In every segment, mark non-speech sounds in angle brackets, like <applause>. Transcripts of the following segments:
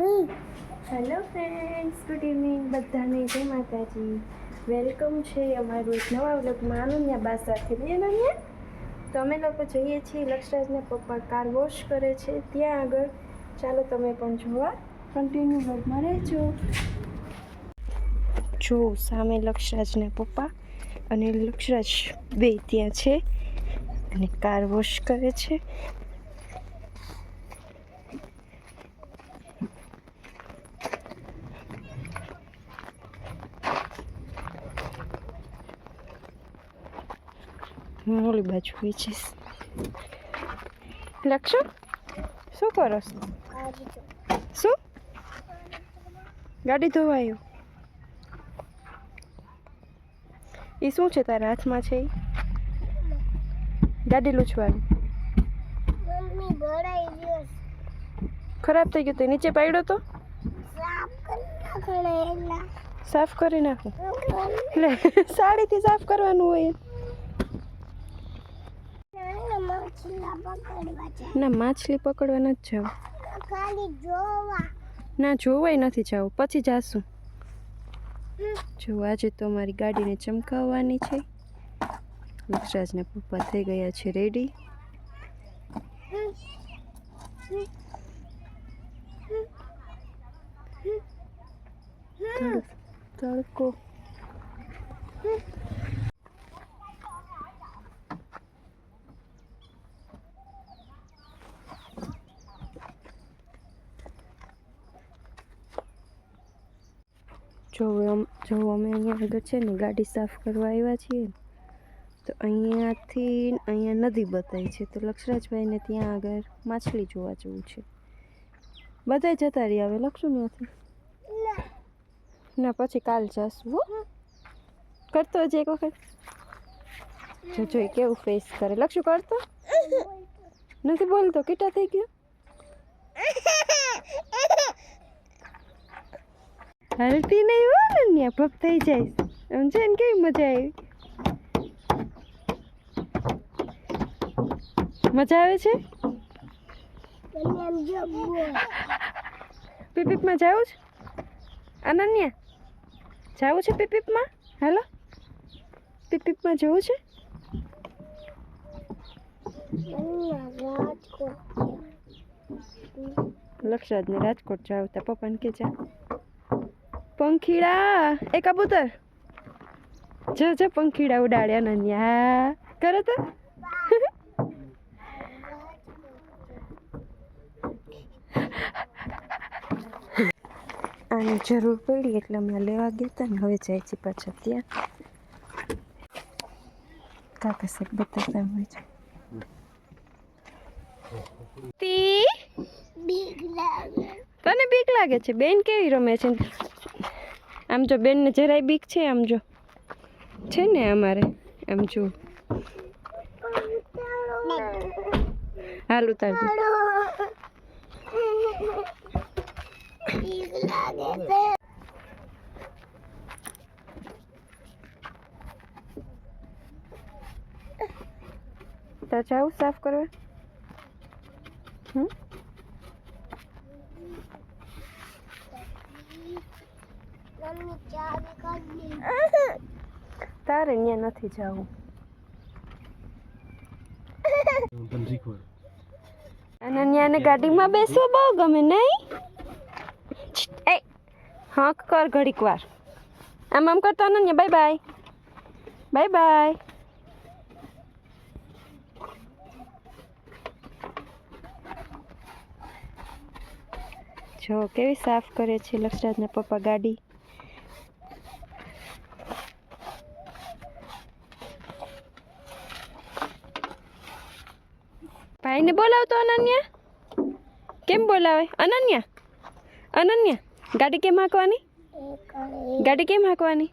Hello friends good evening બધાને. જય માતાજી. વેલકમ છે અમારું એક નવા વ્લોગમાં અનન્યા બા સાથે. ને અનન્યા. તો અમે લોકો જઈએ છીએ લક્ષરાજના પપ્પા કાર વોશ કરે છે. ત્યાં આગળ. ચાલો તમે પણ જોવા. કન્ટિન્યુ વ્લોગમાં રહેજો. જો, સામે લક્ષરાજના પપ્પા અને લક્ષરાજ બે ત્યાં છે અને કાર વોશ કરે છે. હું ઓલી બાજુ વેચીશ લખશો શું કરો છો? શું ગાડી ધોવાયું એ શું છે તારા હાથમાં છે? ગાડી લૂછવાનું ખરાબ થઈ ગયું તે નીચે પાડ્યો તો સાફ કરી સાફ કરી નાખું એટલે સાડીથી સાફ કરવાનું હોય મછલા પકડવા છે ના માછલી પકડવા નથી જવું જોવા. ના જોવાય નથી જવું પછી જાશું. જો આજે તો મારી ગાડીને ચમકાવવાની છે. વૃક્ષરાજના પપ્પા થઈ ગયા છે રેડી તડકો. જો અમે અહીંયા આગળ છે ને ગાડી સાફ કરવા આવ્યા છીએ, તો અહીંયાથી, અહીંયા નદી બતાવી છે. તો લક્ષરાજભાઈને ત્યાં આગળ માછલી જોવા જવું છે. બધાય જતા રહી આવે લખશું ત્યાંથી ના, પછી કાલ જશું, હો. કરતો જ એક વખત. જો જો કેવું ફેસ કરે. લક્ષું કરતો? નથી બોલતો કેટલા થઈ ગયો? હલતી નહીં હોય ને ભગ થઈ જાય. છે ને કેવી મજા આવી? મજા આવે છે? પીપીપમાં જાવું છે? અનન્યા, જાવું છે પીપીપમાં? હેલો, પીપીપમાં જવું છે? લક્ષરાજને રાજકોટ જાવ તા પપ્પાને કે જા. પંખીડા. એ કબૂતર. જો જો પંખીડા ઉડાડ્યા નન્યા. કરે તો. આની જરૂર પડી એટલે અમે લેવા ગયા હતા ને હવે જાય છે પાછા ત્યાં. કાકા સાહેબ બતાવતા હોય છે. તી? બીક લાગે. તને બીક લાગે છે? બેન કેવી રમે છે? આમ જો બેનને જરાય બીક છે, આમ જો. છે ને અમારે, આમ જો. હાલ ઉતાર તાર જાવું સાફ કરવા? હમ? <laughs> તારે ત્યાં નથી જવું. અનન્યાને ગાડીમાં બેસવું બહુ ગમે નહીં? એ હા કર ઘડીક વાર. આમ આમ કરતો Ananya bye bye bye bye જો કેવી સાફ કરે છે લક્ષરાજના પપ્પા ગાડી. ભાઈને બોલાવતો અનન્યા? કેમ બોલાવે? અનન્યા? અનન્યા, ગાડી કેમ હાંકવાની? ગાડી કેમ હાંકવાની?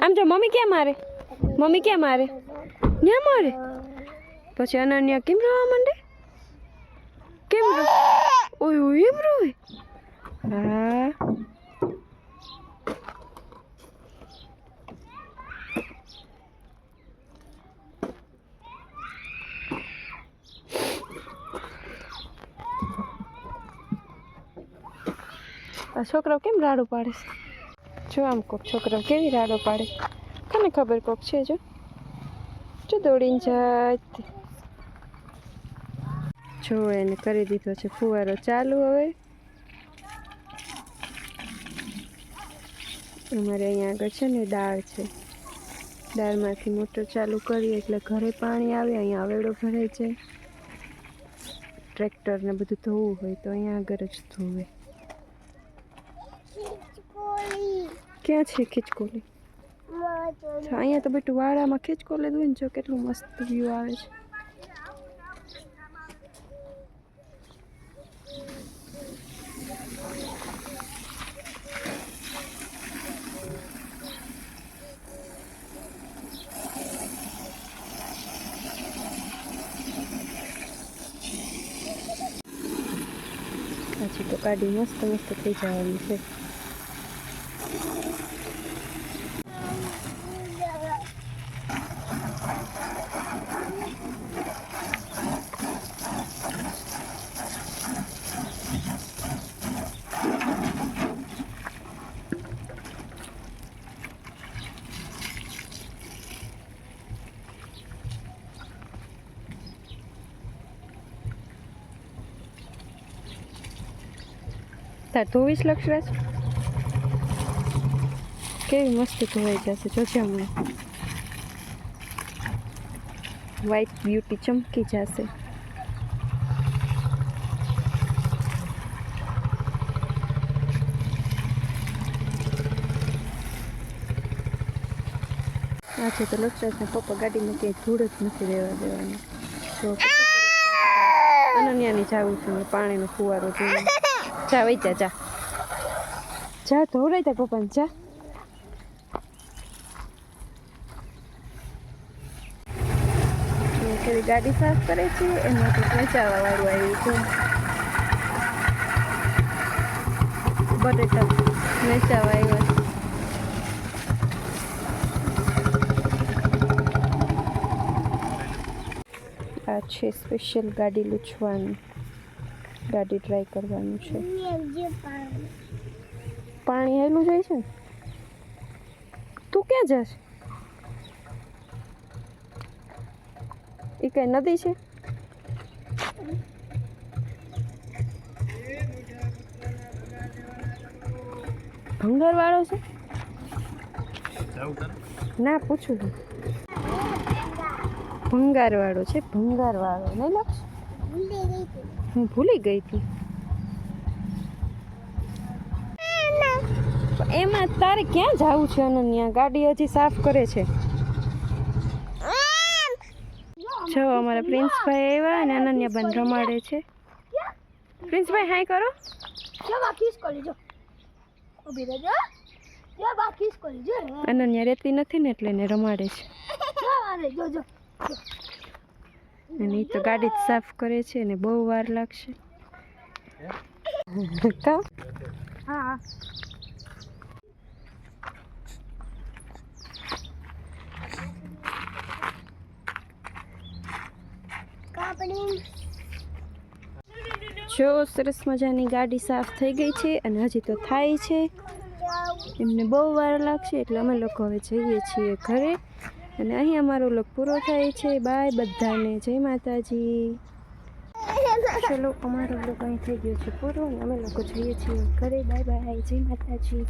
આમ જો, મમ્મી ક્યાં મારે? મમ્મી ક્યાં મારે? ન્યા મારે? પછી અનન્યા કેમ રોવા માંડે? કેમ રો ઓય એમ રોવે? હા. આ છોકરાઓ કેમ રાડો પાડે છે? જો આમ કોક છોકરાઓ કેવી રાડો પાડે. તને ખબર કોક છે જો? જો દોડીને જાય. જો એને કરી દીધો છે ફુવારો ચાલુ હવે. અમારે અહીંયા આગળ છે ને દાળ છે. દાળમાંથી મોટર ચાલુ કરીએ એટલે ઘરે પાણી આવે, અહીંયા આવેડો ભરાય છે ટ્રેક્ટર ને બધું ધોવું હોય તો અહીંયા આગળ જ ધોવે ખીચકોલી ક્યાં છે ખીચકોલી? અહીંયા તો બેટું વાડામાં ખીચકો લીધું ને જો કેટલું મસ્ત વ્યૂ આવે છે. પછી તો ગાડી મસ્ત મસ્ત થઈ જવાની છે. તાર ધોવીશ લક્ષરાજ કેવી મસ્ત ધોવાઈ જશે જોજે હમણાં વ્હાઈટ બ્યુટી ચમકી જશે આજે તો લક્ષરાજના પપ્પા ગાડીમાં ક્યાંય ધૂળ જ નથી રહેવા દેવાની અનન્યાની જાઉં છું પાણીનો ફુવારો જોઈને જા વઈ જા જા જા ધોવરાય તાર પપ્પાને જા કેવી ગાડી સાફ કરે છે એમાંથી વેચાવા વાળું આવ્યું છે બટેટા વેચાવા આવ્યા આ છે સ્પેશિયલ ગાડી લૂછવાનું ગાડી ટ્રાય કરવાનું છે. પાણી. આવેલું હેલું જાય છે ને? તું ક્યાં જશ? એ કઈ નદી છે? ભંગર વાળો છે ના પૂછું ભંગાર વાળો છે ભંગાર વાળો નહીં લક્ષ હું ભૂલી ગઈ હતી. એમાં તારે ક્યાં જવું છે અનન્યા? ગાડી હજી સાફ કરે છે. જો અમારા પ્રિન્સભાઈ આવ્યા અને અનન્યા બન રમાડે છે. પ્રિન્સભાઈ હાય કરો. અનન્યા રહેતી નથી ને એટલે એને રમાડે છે. જો જો. અને એ તો ગાડી જ સાફ કરે છે ને બહુ વાર લાગશે. હા. જો સરસ મજાની ગાડી સાફ થઈ ગઈ છે અને હજી તો થાય છે. એમને બહુ વાર લાગશે એટલે અમે લોકો હવે જઈએ છીએ ઘરે. અને અહીં અમારો લોક પૂરો થાય છે. બાય બધાને. જય માતાજી. ચલો, અમારો લોક અહીં થઈ ગયો છે પૂરો. અને અમે લોકો જઈએ છીએ ઘરે. Bye bye. જય માતાજી.